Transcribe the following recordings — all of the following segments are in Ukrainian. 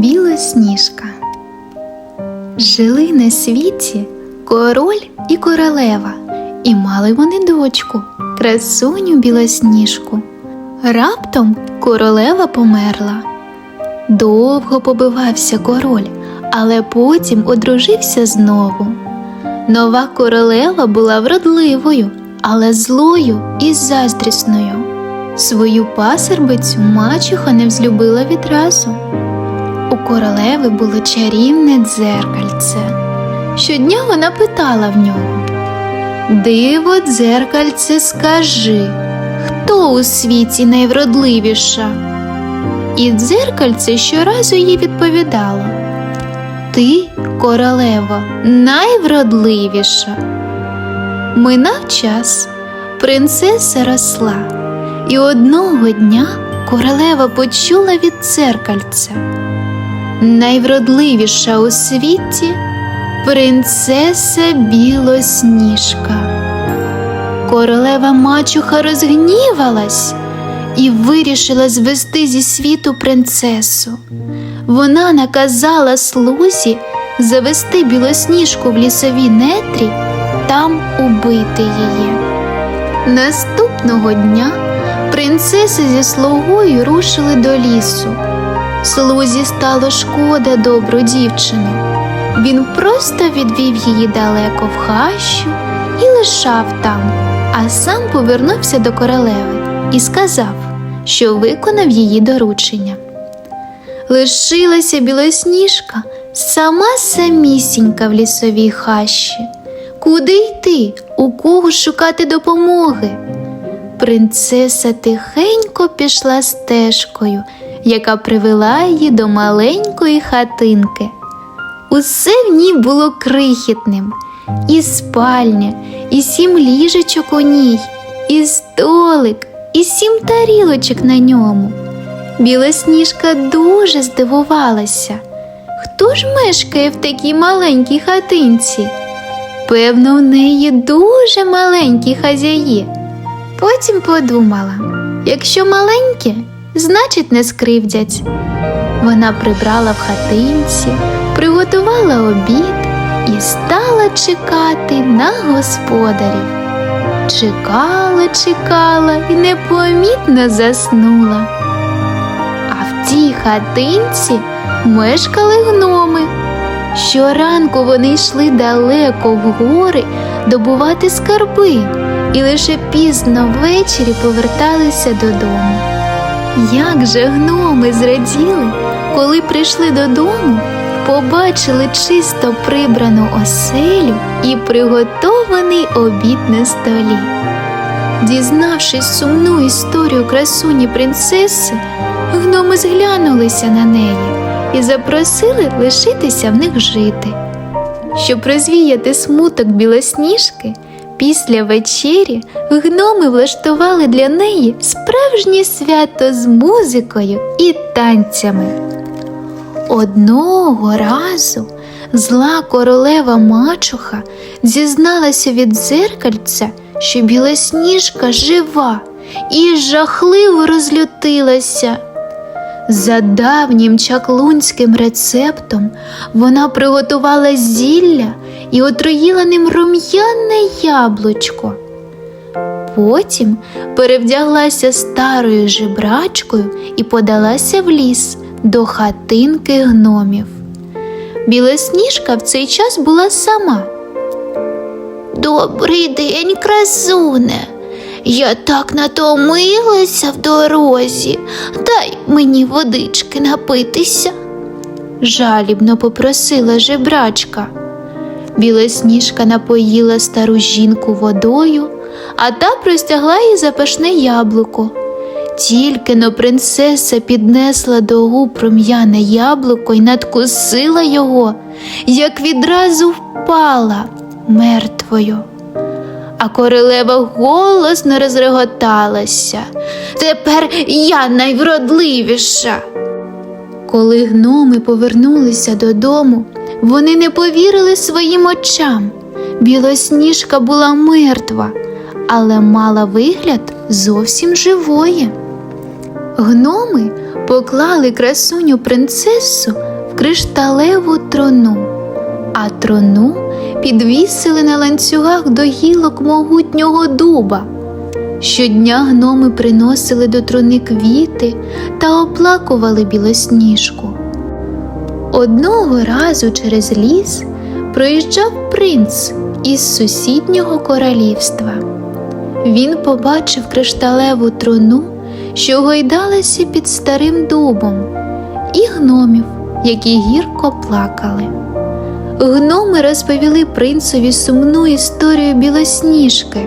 Білосніжка Жили на світі король і королева, і мали вони дочку, красуню білосніжку. Раптом королева померла. Довго побивався король, але потім одружився знову. Нова королева була вродливою, але злою і заздрісною. Свою пасербицю мачуха не взлюбила відразу. У королеви було чарівне дзеркальце. Щодня вона питала в нього Диво, дзеркальце, скажи, хто у світі найвродливіша? І дзеркальце щоразу їй відповідало Ти, королево, найвродливіша. Минав час, принцеса росла, і одного дня королева почула від дзеркальця. Найвродливіша у світі принцеса Білосніжка. Королева мачуха розгнівалась і вирішила звести зі світу принцесу. Вона наказала слузі завести білосніжку в лісові нетрі, там убити її. Наступного дня принцеси зі слугою рушили до лісу. Слузі стало шкода добру дівчину. Він просто відвів її далеко в хащу і лишав там, а сам повернувся до королеви і сказав, що виконав її доручення. Лишилася білосніжка сама самісінька в лісовій хащі. Куди йти? У кого шукати допомоги? Принцеса тихенько пішла стежкою, яка привела її до маленької хатинки. Усе в ній було крихітним, і спальня, і сім ліжечок у ній, і столик, і сім тарілочок на ньому. Білосніжка дуже здивувалася. Хто ж мешкає в такій маленькій хатинці? Певно, в неї дуже маленькі хазяї. Потім подумала: якщо маленькі, значить не скривдять. Вона прибрала в хатинці, приготувала обід і стала чекати на господарів. Чекала, чекала і непомітно заснула. А в тій хатинці мешкали гноми. Щоранку вони йшли далеко в гори добувати скарби і лише пізно ввечері поверталися додому. Як же гноми зраділи, коли прийшли додому, побачили чисто прибрану оселю і приготований обід на столі. Дізнавшись сумну історію красуні принцеси, гноми зглянулися на неї і запросили лишитися в них жити. Щоб розвіяти смуток білосніжки, після вечері гноми влаштували для неї справжнє свято з музикою і танцями. Одного разу зла королева мачуха зізналася від дзеркальця, що білосніжка жива і жахливо розлютилася. За давнім чаклунським рецептом вона приготувала зілля і отруїла ним рум'яне яблучко. Потім перевдяглася старою жебрачкою і подалася в ліс до хатинки гномів. Білосніжка в цей час була сама. Добрий день, красуне. Я так натомилася в дорозі. Дай мені водички напитися. Жалібно попросила жебрачка. Білосніжка напоїла стару жінку водою, а та простягла їй запашне яблуко. Тільки но принцеса піднесла до губ рум'яне яблуко і надкусила його, як відразу впала мертвою. А королева голосно розреготалася. Тепер я найвродливіша. Коли гноми повернулися додому, вони не повірили своїм очам. Білосніжка була мертва, але мала вигляд зовсім живої. Гноми поклали красуню принцесу в кришталеву трону, а трону підвісили на ланцюгах до гілок могутнього дуба. Щодня гноми приносили до труни квіти та оплакували білосніжку. Одного разу через ліс проїжджав принц із сусіднього королівства. Він побачив кришталеву труну, що гойдалася під старим дубом, і гномів, які гірко плакали. Гноми розповіли принцеві сумну історію білосніжки.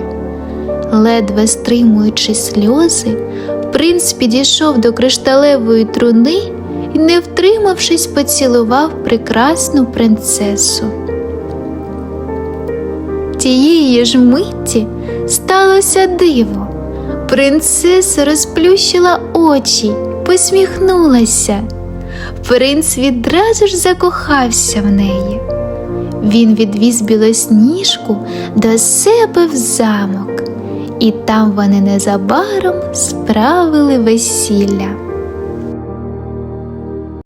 Ледве стримуючи сльози, принц підійшов до кришталевої труни і, не втримавшись, поцілував прекрасну принцесу. Тієї ж миті сталося диво. Принцеса розплющила очі, посміхнулася. Принц відразу ж закохався в неї. Він відвіз білосніжку до себе в замок, і там вони незабаром справили весілля.